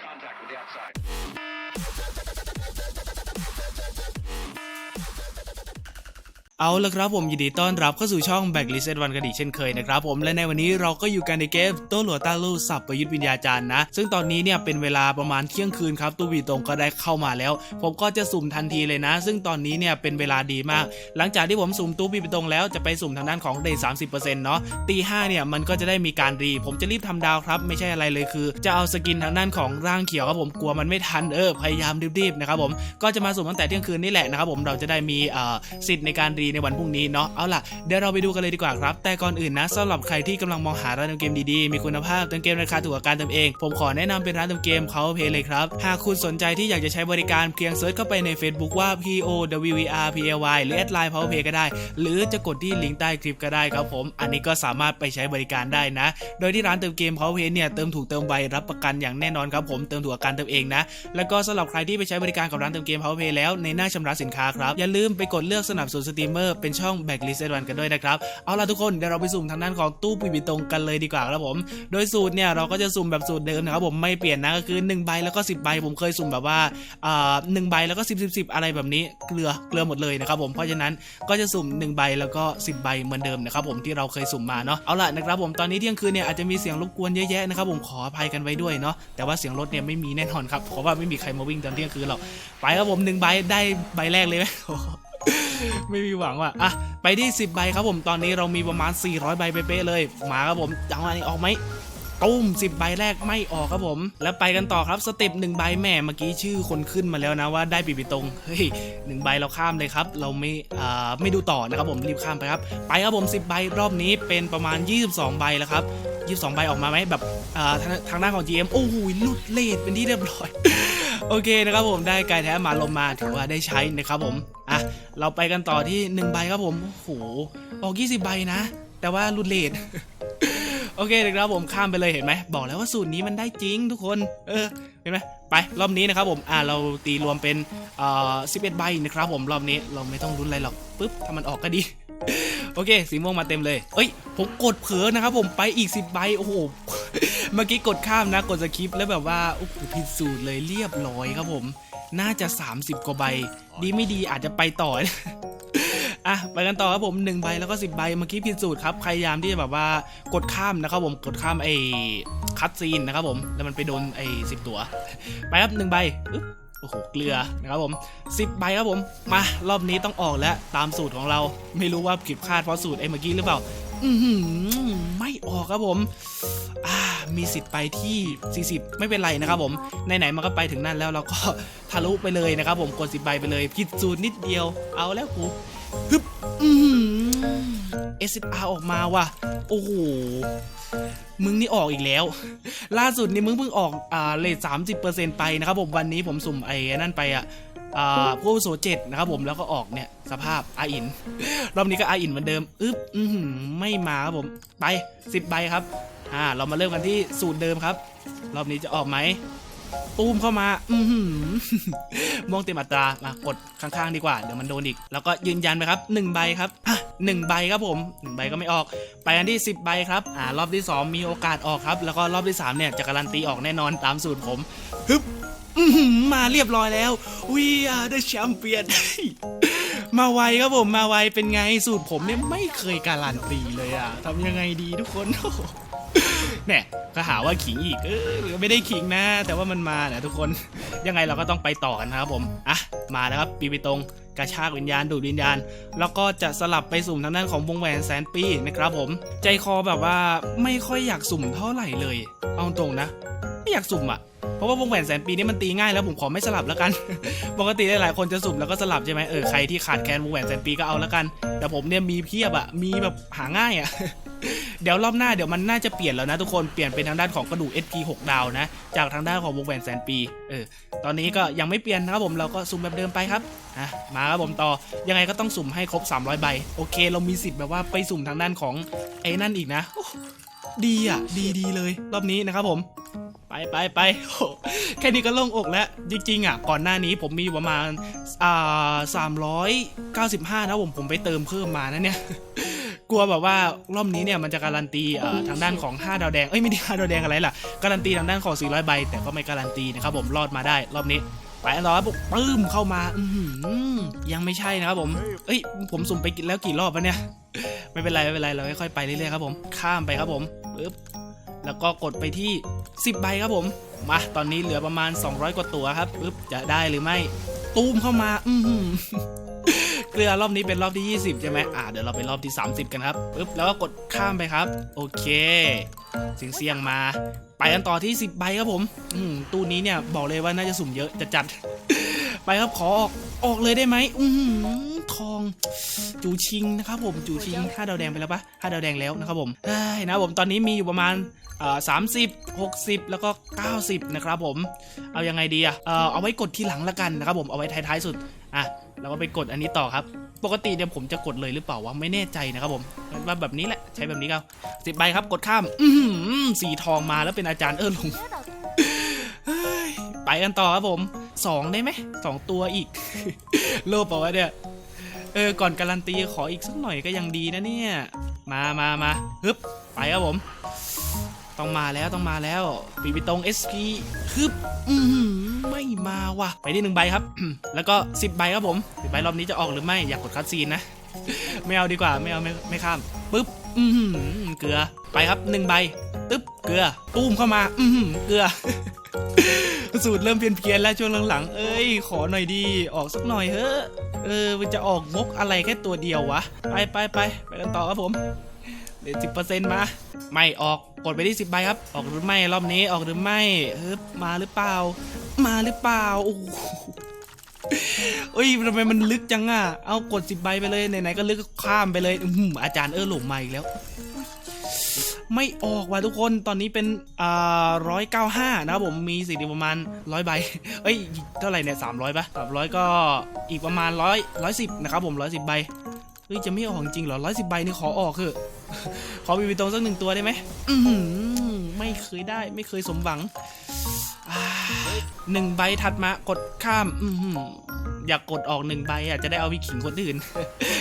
contact with the outside. เอาละครับผมยินดีต้อนรับเข้าสู่ช่อง Back List วันกันอีกเช่นเคยนะครับผมและในวันนี้เราก็อยู่กันในเกมโตหลัวตาลูสับประยุทธ์วิญญาจารย์นะ ซึ่งตอนนี้เนี่ยเป็นเวลาประมาณเที่ยงคืนครับตู้บีตรงก็ได้เข้ามาแล้ว ผมก็จะสุ่มทันทีเลยนะ ซึ่งตอนนี้เนี่ยเป็นเวลาดีมาก หลังจากที่ผมสุ่มตู้บีตรงแล้วจะไปสุ่มทางด้านของเดย์สามสิบเปอร์เซ็นต์เนาะตีห้าเนี่ยมันก็จะได้มีการรี ผมจะรีบทำดาวครับไม่ใช่อะไรเลยคือ จะเอาสกินทางด้านของร่างเขียวครับผมกลัวมันไม่ทันเออพยายามรีบๆนะครับผมก็จะมาสุ่มตั้งแต่เที่ยงคืนนี่แหละนะครับผมเราจะได้มีเอ่อสิทธิ์ในการรีในวันพรุ่งนี้เนาะเอาล่ะเดี๋ยวเราไปดูกันเลยดีกว่าครับ แต่ก่อนอื่นนะสำหรับใครที่กำลังมองหาร้านเติมเกมดีๆ มีคุณภาพเติมเกมราคาถูกกว่าการเติมเอง ผมขอแนะนำเป็นร้านเติมเกม Power Play เลยครับ หากคุณสนใจที่อยากจะใช้บริการเพียงเซิร์ชเข้าไปใน Facebook ว่า P O W E R P L Y หรือแอดไลน์ Power Play ก็ได้ หรือจะกดที่ลิงก์ใต้คลิปก็ได้ครับผม อันนี้ก็สามารถไปใช้บริการได้นะ โดยที่ร้านเติมเกม Power Play เนี่ยเติมถูกเติมไวรับประกันอย่างแน่นอนครับผมเติมถูกกว่าการเติมเองนะ แล้วก็สำหรับใครที่ไปใช้บริการกับร้านเติมเกม Power Pay แล้วในหน้าชำระสินค้าครับอย่าลืมไปกดเลือกสนับสนุนสตรีมเมอร์เป็นช่อง Backlist วันกันด้วยนะครับ เอาล่ะทุกคนเดี๋ยวเราไปสุ่มทางด้านของตู้ปีบิตรงกันเลยดีกว่าครับผม โดยสูตรเนี่ยเราก็จะสุ่มแบบสูตรเดิมนะครับผมไม่เปลี่ยนนะก็คือ1ใบแล้วก็ 10 ใบ ผมเคยสุ่มแบบว่าอ่าหนึ่งใบแล้วก็ 10 10 10 อะไรแบบนี้เกลือเกลือหมดเลยนะครับผมเพราะฉะนั้นก็จะสุ่ม 1 ใบแล้วก็ 10 ใบเหมือนเดิมนะครับผมที่เราเคยสุ่มมาเนาะเอาล่ะนะครับผมตอนนี้เที่ยงคืนเนี่ยอาจจะมีเสียงรบกวนเยอะแยะนะครับผมขออภัยกันไว้ด้วยเนาะแต่ว่าเสียงรถเนี่ยไม่มีแน่นอนครับเพราะว่าไม่มีใครมาวิ่งตอนเที่ยงคืนหรอกไปครับผมหนึ่งใบได้ใบแรกเลยไหม ไม่มีหวังว่ะอะ ไปที่ 10 ใบครับผม ตอนนี้เรามีประมาณ 400 ใบเป๊ะเลย มาครับผมจังหวะนี้ออกไหมตุ้ม10 ใบแรกไม่ออกครับผม แล้วไปกันต่อครับสเต็ป1ใบแหม่เมื่อกี้ชื่อคนขึ้นมาแล้วนะว่าได้ปีปีตรงเฮ้ยหนึ่งใบเราข้ามเลยครับ เราไม่อ่าไม่ดูต่อนะครับผมรีบข้ามไปครับ ไปครับผม 10 ใบรอบนี้เป็นประมาณ 22 ใบแล้วครับ 22 ใบออกมาไหมแบบอ่าทางทางด้านของ GM โอ้โหลุดเลทเป็นที่เรียบร้อย โอเคนะครับผมได้ไก่แท้มาลมมาถือว่าได้ใช้นะครับผมอะเราไปกันต่อที่1ใบครับผมโอ้โหออก 20 ใบนะ แต่ว่ารุดเลทโอเคนะครับผมข้ามไปเลยเห็นไหมบอกแล้วว่าสูตรนี้มันได้จริงทุกคน เออเห็นไหมไปรอบนี้นะครับผมอ่าเราตีรวมเป็นเอ่อ11ใบนะครับผมรอบนี้เราไม่ต้องรุ้นอะไรหรอกปุ๊บถ้ามันออกก็ดี โอเค สีม่วงมาเต็มเลย เอ้ย ผมกดเผลอนะครับผมไปอีก 10 ใบ โอ้โห เมื่อกี้กดข้ามนะ กดสคริปต์แล้วแบบว่า โอ้โห ผิดสูตรเลยเรียบร้อยครับผม น่าจะ 30 กว่าใบ ดีไม่ดีอาจจะไปต่อ อะ ไปกันต่อครับผม1ใบแล้วก็ 10 ใบ เมื่อกี้ผิดสูตรครับ พยายามที่จะแบบว่ากดข้ามนะครับผม กดข้ามไอ้คัตซีนนะครับผม แล้วมันไปโดนไอ้สิตัว ไปครับ1ใบอึ๊บ โอ้โหเกลือนะครับผม10ใบครับผมมารอบนี้ต้องออกแล้วตามสูตรของเรา ไม่รู้ว่าผิดพลาดเพราะสูตรไอ้เมื่อกี้หรือเปล่าอือหือไม่ออกครับผมอ่ามีสิทธิ์ไปที่ 40 ไม่เป็นไรนะครับผมไหนๆมันก็ไปถึงนั่นแล้วเราก็ทะลุไปเลยนะครับผมกด10ใบไปเลยผิดสูตรนิดเดียว เอาแล้วกูฮึบอือ SR ออกมาว่ะ โอ้โห มึงนี่ออกอีกแล้ว ล่าสุดนี่มึงเพิ่งออกอ่าเลท30%ไปนะครับผมวันนี้ผมสุ่มไอ้นั่นไปอะอ่าผู้อาวุโสเจ็ดนะครับผมแล้วก็ออกเนี่ยสภาพอาอิน รอบนี้ก็อาอินเหมือนเดิมอึ๊บอือหือไม่มาครับผมไป10ใบครับอ่าเรามาเริ่มกันที่สูตรเดิมครับ รอบนี้จะออกไหม ตูมเข้ามา อือหือม่วงเต็มอัตรา มากดข้างๆดีกว่า เดี๋ยวมันโดนอีก แล้วก็ยืนยันไปครับ1ใบครับอะหนึ่งใบครับผมหนึ่งใบก็ไม่ออก ไปกันที่ 10 ใบครับ อ่า รอบที่ 2 มีโอกาสออกครับ แล้วก็รอบที่ 3 เนี่ย จะการันตีออกแน่นอนตามสูตรผม ฮึบมาเรียบร้อยแล้ว We are the champion มาไวครับผมมาไวเป็นไงสูตรผมเนี่ยไม่เคยการันตีเลยอะทำยังไงดีทุกคน เนี่ยก็หาว่าขิงอีกเออไม่ได้ขิงนะ แต่ว่ามันมาเนะทุกคนยังไงเราก็ต้องไปต่อกันนะครับผมอะมาแล้วครับปีไปตรงกระชากวิญญาณดูดวิญญาณ แล้วก็จะสลับไปสุ่มทางด้านของวงแหวนแสนปีนะครับผม ใจคอแบบว่าไม่ค่อยอยากสุ่มเท่าไหร่เลย เอาตรงนะ ไม่อยากสุ่มอะเพราะว่าวงแหวนแสนปีนี้มันตีง่ายแล้วผมขอไม่สลับแล้วกัน ปกติหลายๆคนจะสุ่มแล้วก็สลับใช่ไหมเออใครที่ขาดแคลนวงแหวนแสนปีก็เอาแล้วกัน แต่ผมเนี่ยมีเพียบอะมีแบบหาง่ายอะ เดี๋ยวรอบหน้าเดี๋ยวมันน่าจะเปลี่ยนแล้วนะทุกคนเปลี่ยนเป็นทางด้านของกระดูก SP 6 ดาวนะ จากทางด้านของวงแหวนแสนปีเออตอนนี้ก็ยังไม่เปลี่ยนนะครับผมเราก็สุ่มแบบเดิมไปครับอะมาครับผมต่อยังไงก็ต้องสุ่มให้ครบ 300 ใบ โอเค เรามีสิทธิ์แบบว่าไปสุ่มทางด้านของไอ้นั่นอีกนะดีอะดีดีเลย รอบนี้นะครับผม ไปไปไปโอ้แค่นี้ก็โล่งอกแล้ว จริงๆอะก่อนหน้านี้ผมมีอยู่ประมาณอ่าสามร้อยเก้าสิบห้านะผมผมไปเติมเพิ่มมานะเนี่ย กลัวแบบว่ารอบนี้เนี่ยมันจะการันตีเอ่อทางด้านของ 5 ดาวแดง เอ้ยไม่ได้5ดาวแดงอะไรล่ะ การันตีทางด้านของ 400 ใบ แต่ก็ไม่การันตีนะครับผมรอดมาได้รอบนี้ไปอันต่อครับผมปื้มเข้ามาอือหือยังไม่ใช่นะครับผม เอ้ย ผมสุ่มไปกินแล้วกี่รอบวะเนี่ย ไม่เป็นไรไม่เป็นไรเราค่อยๆไปเรื่อยๆครับผม ข้ามไปครับผมปึ๊บแล้วก็กดไปที่ 10 ใบครับผม มาตอนนี้เหลือประมาณ 200 กว่าตัวครับปึ๊บจะได้หรือไม่ ตูมเข้ามา อือหือ เกลือรอบนี้เป็นรอบที่ 20 ใช่ไหมอ่าเดี๋ยวเราไปรอบที่ 30 กันครับปึ๊บแล้วก็กดข้ามไปครับ โอเคเสียงเสียงมา ไปกันต่อที่ 10ใบครับผม อืมตู้นี้เนี่ยบอกเลยว่าน่าจะสุ่มเยอะจะจัด ไปครับขอออกออกเลยได้ไหมอือหือทองจูชิงนะครับผมจูชิงห้าดาวแดงไปแล้วปะห้าดาวแดงแล้วนะครับผมได้ยนะผมตอนนี้มีอยู่ประมาณสามสิบหกสิบแล้วก็เก้าสิบนะครับผม เอายังไงดีอะเอ่อเอาไว้กดที่หลังละกันนะครับผมเอาไว้ท้ายๆสุดอะ แล้วก็ไปกดอันนี้ต่อครับ ปกติเนี่ยผมจะกดเลยหรือเปล่าวะไม่แน่ใจนะครับผมว่าแบบนี้แหละใช้แบบนี้ก็สิบใบครับกดข้ามอืสีทองมาแล้วเป็นอาจารย์เออหลงไปกันต่อครับผมสองได้ไหมสองตัวอีก โลภเปล่าวะเนี่ยเออก่อนการันตีขออีกสักหน่อยก็ยังดีนะเนี่ย มามามาฮึบไปครับผม ต้องมาแล้วต้องมาแล้วปีปิตรง SP ฮึบอือหือ ไม่มาว่ะ ไปที่หนึ่งใบครับ แล้วก็สิบใบครับผมสิบใบรอบนี้จะออกหรือไม่อยากกดคัดซีนนะ ไม่เอาดีกว่าไม่เอาไม่ไม่ข้ามปึ๊บอือหือเกลือไปครับหนึ่งใบตึ๊บเกลือตูมเข้ามา อือหือเกลือสูตรเริ่มเพี้ยนเพี้ยนแล้วช่วงหลังๆ เอ้ย ขอหน่อยดีออกสักหน่อยเถอเออมันจะออกงกอะไรแค่ตัวเดียววะ ไปไปไปไปกันต่อครับผมเดี๋ยวสิบเปอร์เซ็นต์มา ไม่ออกกดไปที่สิบใบครับ ออกหรือไม่รอบนี้ออกหรือไม่เฮ้ยมาหรือเปล่า มาหรือเปล่าโอ้เอ้ยทำไมมันลึกจังอะ เอากดสิบใบไปเลยไหนๆก็ลึกก็ข้ามไปเลยอือหือาจารย์เออหลงมาอีกแล้ว ไม่ออกว่ะทุกคนตอนนี้เป็นอ่าร้อยเก้าห้านะครับผมมีสิทธิ์ประมาณร้อยใบเอ้ยเท่าไหร่เนี่ยสามร้อยปะสามร้อยก็อีกประมาณร้อยร้อยสิบนะครับผมร้อยสิบใบเฮ้ยจะไม่ออกจริงเหรอร้อยสิบใบนี่ขอออกเถอะขอมีวิตรงสักหนึ่งตัวได้ไหมไม่เคยได้ไม่เคยสมหวัง หนึ่งใบถัดมากดข้ามอือยากกดออกหนึ่งใบอะจะได้เอาไปขิงคนอื่น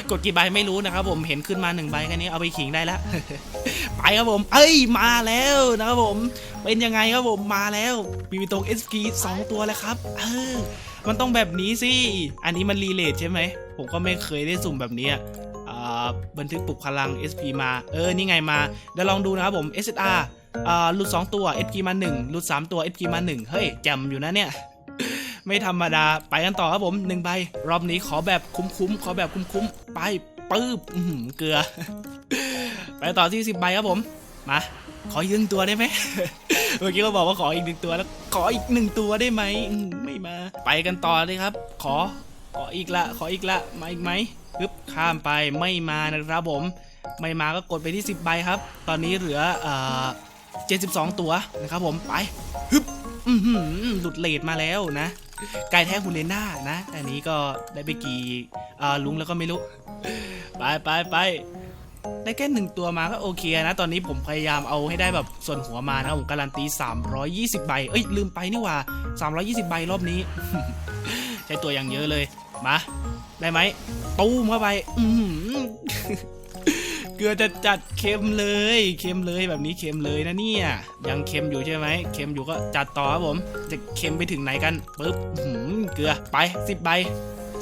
กดกี่ใบไม่รู้นะครับผมเห็นขึ้นมาหนึ่งใบแค่นี้เอาไปขิงได้แล้วไปครับผม เอ้ยมาแล้วนะครับผม เป็นยังไงครับผมมาแล้วมีวิตรง SP สองตัวแล้วครับ เออ มันต้องแบบนี้สิ อันนี้มันรีเลทใช่ไหม ผมก็ไม่เคยได้สุ่มแบบนี้อะอ่าบันทึกปลุกพลัง SP มา เออ นี่ไงมา เดี๋ยวลองดูนะครับผม SSR อ่าหลุด2ตัว SP มา1หลุด3ตัว SP มา1เฮ้ยแจมอยู่นะเนี่ยไม่ธรรมดาไปกันต่อครับผมหนึ่งใบ รอบนี้ขอแบบคุ้มๆขอแบบคุ้มๆไปปื๊บอื้อเกลือ ไปต่อที่สิบใบครับผม มา ขออีกหนึ่งตัวได้ไหมเมื่อกี้ก็บอกว่าขออีกหนึ่งตัวแล้ว ขออีกหนึ่งตัวได้ไหมอืมไม่มา ไปกันต่อเลยครับ ขอขออีกละขออีกละมาอีกไหมปึ๊บข้ามไปไม่มานะครับผม ไม่มาก็กดไปที่ 10 ใบครับ ตอนนี้เหลือเอ่อ 72 ตัวนะครับผมไปฮึบหลุดเลทมาแล้วนะไก่แท้ฮูเลน่านะอันนี้ก็ได้ไปกี่ลุงแล้วก็ไม่รู้ ไปไปไปได้แค่หนึ่งตัวมาก็โอเคนะ ตอนนี้ผมพยายามเอาให้ได้แบบส่วนหัวมานะผมการันตี 320 ใบ เอ้ย ลืมไปนี่ว่า 320 ใบรอบนี้ ใช้ตัวอย่างเยอะเลย มา ได้ไหม ตู้มเข้าไป อื เกลือจะจัดเค็มเลย เค็มเลยแบบนี้เค็มเลยนะเนี่ย ยังเค็มอยู่ใช่ไหมเค็มอยู่ก็จัดต่อครับผม จะเค็มไปถึงไหนกันปึ๊บอื้อหือเกลือไปสิบใบ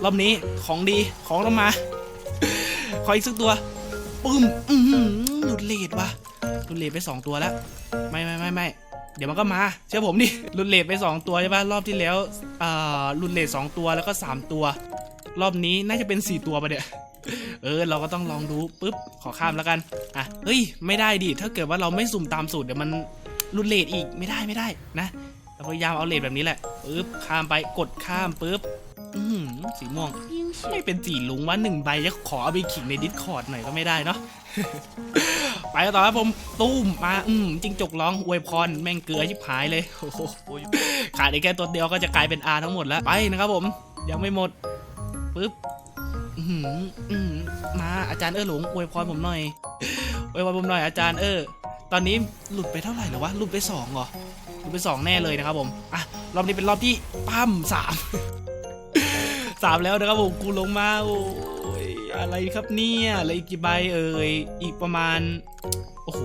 รอบนี้ของดีของต้องมา ขออีกสักตัวปึ้มอือหือหลุดเลดวะหลุดเลดไปสองตัวแล้ว ไม่ไม่ไม่ไม่เดี๋ยวมันก็มา เชื่อผมดิหลุดเลดไปสองตัวใช่ปะรอบที่แล้วอ่าหลุดเลดสองตัวแล้วก็สามตัว รอบนี้น่าจะเป็นสี่ตัวปะเนี่ย เออเราก็ต้องลองดูปุ๊บขอข้ามแล้วกันอะเฮ้ยไม่ได้ดิถ้าเกิดว่าเราไม่สุ่มตามสูตรเดี๋ยวมันรุนเลทอีกไม่ได้ไม่ได้นะเราพยายามเอาเลทแบบนี้แหละปุ๊บข้ามไปกดข้ามปุ๊บอือหือสีม่วงไม่เป็นสีลุงว่าหนึ่งใบจะขอเอาไปขิงในดิสคอร์ดหน่อยก็ไม่ได้เนาะไปต่อครับผมตุ้มมาอืมจิงจกร้องอวยพรแม่งเกลือชิบหายเลยโอ้โหขาดอีกแค่ตัวเดียวก็จะกลายเป็น R ทั้งหมดแล้วไปนะครับผม ยังไม่หมดปุ๊บ อือหืออือหือมาอาจารย์เออหลงอวยพรผมหน่อยอวยพรผมหน่อยอาจารย์เออ ตอนนี้หลุดไปเท่าไหร่แล้ววะหลุดไปสองเหรอหลุดไปสองแน่เลยนะครับผมอะรอบนี้เป็นรอบที่ปั้มสาม สามแล้วนะครับผมกูลงมาโอ้ยอะไรครับเนี่ยเหลืออีกกี่ใบเอ่ยอีกประมาณโอ้โห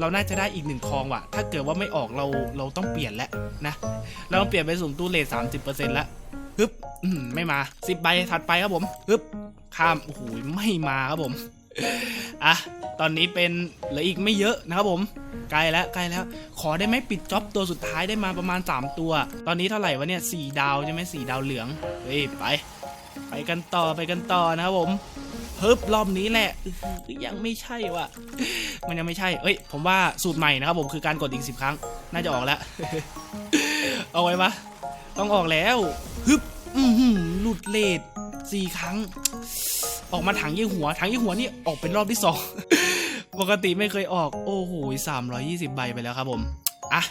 เราน่าจะได้อีกหนึ่งทองว่ะ ถ้าเกิดว่าไม่ออกเราเราต้องเปลี่ยนแล้วนะ เราต้องเปลี่ยนไปสุ่มตู้เลทสามสิบเปอร์เซ็นต์แล้ว ฮึบไม่มาสิบใบถัดไปครับผมฮึบข้ามโอ้โหไม่มาครับผมอะตอนนี้เป็นเหลืออีกไม่เยอะนะครับผมใกล้แล้วใกล้แล้ว ขอได้ไหมปิดจ็อบตัวสุดท้ายได้มาประมาณ 3 ตัว ตอนนี้เท่าไหร่วะเนี่ยสี่ดาวใช่ไหมสี่ดาวเหลืองเฮ้ยไป ไปกันต่อไปกันต่อนะครับผมฮึบรอบนี้แหละยังไม่ใช่ว่ะมันยังไม่ใช่ เอ้ย ผมว่าสูตรใหม่นะครับผมคือการกดอีกสิบครั้ง น่าจะออกแล้ว เอาไว้ปะต้องออกแล้ว ฮึบอือหือหลุดเลทสี่ครั้ง ออกมาถังยี่หัว ถังยี่หัวนี่ออกเป็นรอบที่สองปกติไม่เคยออก โอ้โหสามร้อยยี่สิบใบไปแล้วครับผมอะ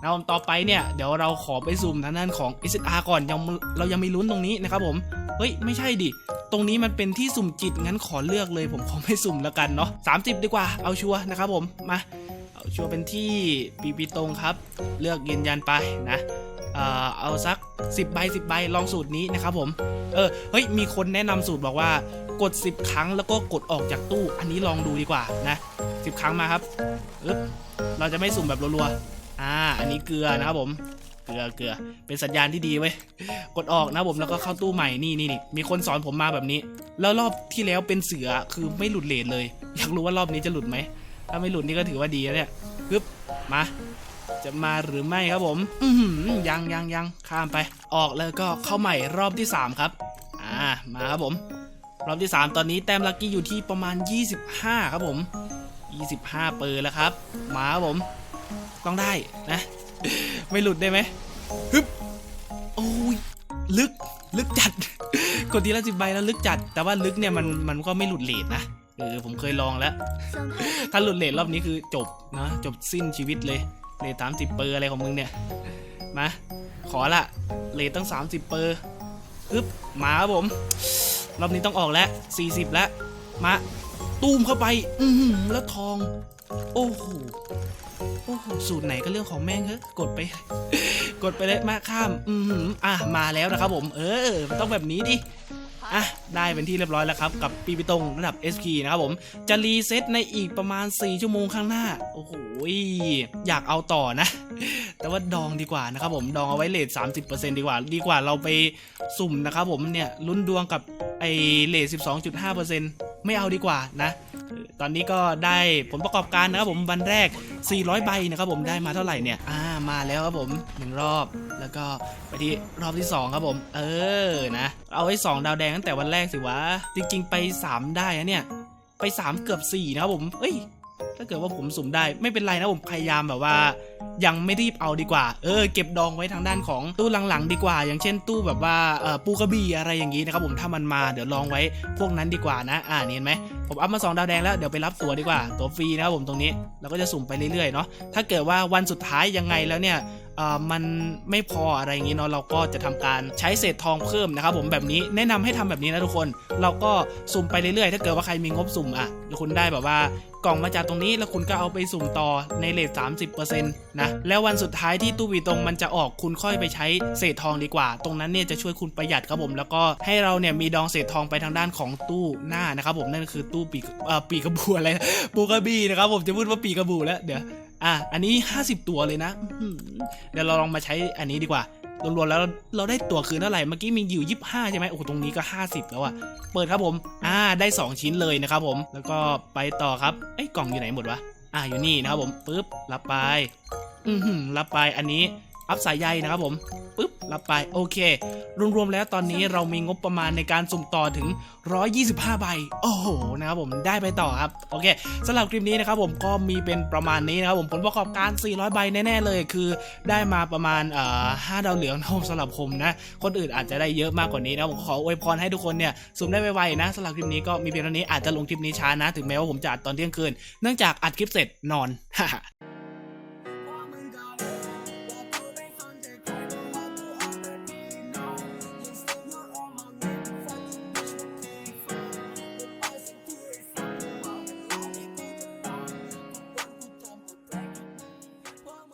นะครับผมต่อไปเนี่ยเดี๋ยวเราขอไปซูมทางด้านของ SR ก่อนยังเรายังไม่ลุ้นตรงนี้นะครับผมเฮ้ยไม่ใช่ดิ ตรงนี้มันเป็นที่สุ่มจิตงั้นขอเลือกเลยผมขอไม่สุ่มแล้วกันเนาะ30 ดีกว่าเอาชัวร์นะครับผมมาเอาชัวร์เป็นที่ปีปีตรงครับ เลือกยืนยันไปนะ เอาสัก 10ใบ10ใบลองสูตรนี้นะครับผมเออเฮ้ยมีคนแนะนำสูตรบอกว่ากด 10 ครั้งแล้วก็กดออกจากตู้ อันนี้ลองดูดีกว่านะ10 ครั้งมาครับอึ๊บเราจะไม่สุ่มแบบรัวๆอ่าอันนี้เกลือนะครับผมเกลือเกลือเป็นสัญญาณที่ดีเว้ยกดออกนะผมแล้วก็เข้าตู้ใหม่นี่นี่นี่มีคนสอนผมมาแบบนี้ แล้วรอบที่แล้วเป็นเสือคือไม่หลุดเลทเลย อยากรู้ว่ารอบนี้จะหลุดไหมถ้าไม่หลุดนี่ก็ถือว่าดีแล้วเนี่ยปึ๊บมา จะมาหรือไม่ครับผม อืยังยังยังข้ามไป ออกแล้วก็เข้าใหม่รอบที่ 3 ครับ อ่า มาครับผม รอบที่ 3 ตอนนี้แต้มลักกี้อยู่ที่ประมาณ 25 ครับผม 25 เปอร์แล้วครับ มาครับผม ต้องได้นะ ไม่หลุดได้ไหมฮึบโอ้ยลึกลึกจัด กดทีละสิบใบแล้วลึกจัด แต่ว่าลึกเนี่ยมันมันก็ไม่หลุดเลทนะเออผมเคยลองแล้ว ถ้าหลุดเลทรอบนี้คือจบนะจบสิ้นชีวิตเลย เลทสามสิบเปอร์อะไรของมึงเนี่ย มา ขอละเลทตั้ง30เปอร์ฮึบมาครับผม รอบนี้ต้องออกแล้ว40แล้ว มา ตูมเข้าไป อือหือแล้วทอง โอ้โห โอ้โห สูตรไหนก็เรื่องของแม่งเฮ้กดไป กดไปเลยมาข้าม อือหืออะ มาแล้วนะครับผม เออ มันต้องแบบนี้ดิ อะได้เป็นที่เรียบร้อยแล้วครับ กับปีปิตงระดับ SP นะครับผม จะรีเซ็ตในอีกประมาณ 4 ชั่วโมงข้างหน้า โอ้โหอยากเอาต่อนะ แต่ว่าดองดีกว่านะครับผม ดองเอาไว้เลท30%ดีกว่า ดีกว่าเราไปสุ่มนะครับผมเนี่ยลุ้นดวงกับไอเลท12.5%ไม่เอาดีกว่านะ ตอนนี้ก็ได้ผลประกอบการนะครับผมวันแรก 400 ใบนะครับผมได้มาเท่าไหร่เนี่ยอ่ามาแล้วครับผมหนึ่งรอบแล้วก็ไปที่รอบที่ 2 ครับผม เออนะเอาไว้2ดาวแดงตั้งแต่วันแรกสิวะจริง ๆ ไป 3 ได้นะเนี่ยไป 3 เกือบ4นะครับผมเอ้ย ถ้าเกิดว่าผมสุ่มได้ไม่เป็นไรนะผมพยายามแบบว่า ยังไม่รีบเอาดีกว่า เออ เก็บดองไว้ทางด้านของตู้หลังๆ ดีกว่า อย่างเช่นตู้แบบว่าปูกระบี่อะไรอย่างนี้นะครับผมถ้ามันมาเดี๋ยวลองไว้พวกนั้นดีกว่านะ อ่านี่เห็นไหมผมอัพมา2ดาวแดงแล้วเดี๋ยวไปรับตัวดีกว่า ตัวฟรีนะครับผมตรงนี้เราก็จะสุ่มไปเรื่อยๆเนาะถ้าเกิดว่าวันสุดท้ายยังไงแล้วเนี่ย มันไม่พออะไรอย่างนี้เนาะเราก็จะทำการใช้เศษทองเพิ่มนะครับผมแบบนี้แนะนำให้ทำแบบนี้นะทุกคน เราก็สุ่มไปเรื่อยๆ ถ้าเกิดว่าใครมีงบสุ่มอะคุณได้แบบว่ากล่องมาจากตรงนี้แล้วคุณก็เอาไปสุ่มต่อในเลท30%นะ แล้ววันสุดท้ายที่ตู้วีตรงมันจะออกคุณค่อยไปใช้เศษทองดีกว่า ตรงนั้นเนี่ยจะช่วยคุณประหยัดครับผม แล้วก็ให้เราเนี่ยมีดองเศษทองไปทางด้านของตู้หน้านะครับผมนั่นคือตู้ปีกปีกระบูอะไรปูกระบี่นะครับผมจะพูดว่าปีกระบูแล้วเดี๋ยว อะอันนี้ 50 ตัวเลยนะอื้อหือเดี๋ยวเราลองมาใช้อันนี้ดีกว่ารวมๆแล้วเราเราได้ตัวคืนเท่าไหร่เมื่อกี้มีอยู่ 25 ใช่ไหมโอ้โหตรงนี้ก็ 50 แล้วอะเปิดครับผม อ่าได้ 2 ชิ้นเลยนะครับผม แล้วก็ไปต่อครับไอ้ยกล่องอยู่ไหนหมดวะ อ่าอยู่นี่นะครับผมปึ๊บรับไป อือหือรับไปอันนี้ อัพสายใยนะครับผมปึ๊บรับไปโอเค รวมๆแล้วตอนนี้เรามีงบประมาณในการสุ่มต่อถึง 125 ใบ โอ้โหนะครับผมได้ไปต่อครับโอเคสำหรับคลิปนี้นะครับผมก็มีเป็นประมาณนี้นะครับผมผลประกอบการ 400 ใบแน่ๆเลย คือได้มาประมาณเอ่อ5ดาวเหลืองนะครับสำหรับผมนะ คนอื่นอาจจะได้เยอะมากกว่านี้นะผมขออวยพรให้ทุกคนเนี่ยสุ่มได้ไวๆนะสำหรับคลิปนี้ก็มีเพียงเท่านี้อาจจะลงคลิปนี้ช้านะ ถึงแม้ว่าผมจะอัดตอนเที่ยงคืนเนื่องจากอัดคลิปเสร็จนอน